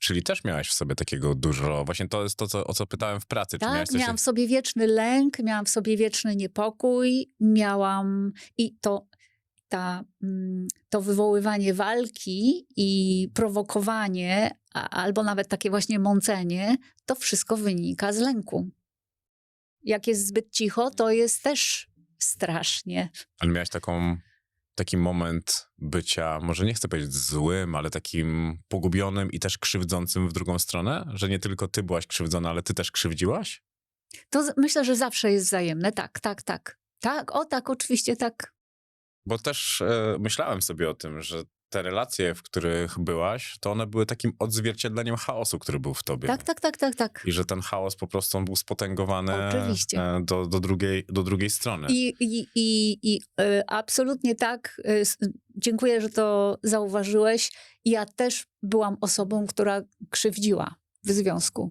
Czyli też miałaś w sobie takiego dużo, właśnie to jest to, co, o co pytałem w pracy. Czy Tak, miałam w sobie wieczny lęk, miałam w sobie wieczny niepokój, miałam i to, ta, mm, to wywoływanie walki i prowokowanie, albo nawet takie właśnie mącenie, to wszystko wynika z lęku. Jak jest zbyt cicho, to jest też strasznie. Ale miałaś taką, taki moment bycia, może nie chcę powiedzieć złym, ale takim pogubionym i też krzywdzącym w drugą stronę? Że nie tylko ty byłaś krzywdzona, ale ty też krzywdziłaś? To myślę, że zawsze jest wzajemne. Tak, tak, tak. Tak, o tak, oczywiście tak. Bo też e, myślałem sobie o tym, że te relacje, w których byłaś, to one były takim odzwierciedleniem chaosu, który był w tobie. Tak, tak, tak, tak, tak. I że ten chaos po prostu on był spotęgowany Oczywiście. e, do, do, drugiej, do drugiej strony. I, i, i, i y, absolutnie tak. Dziękuję, że to zauważyłeś. Ja też byłam osobą, która krzywdziła w związku.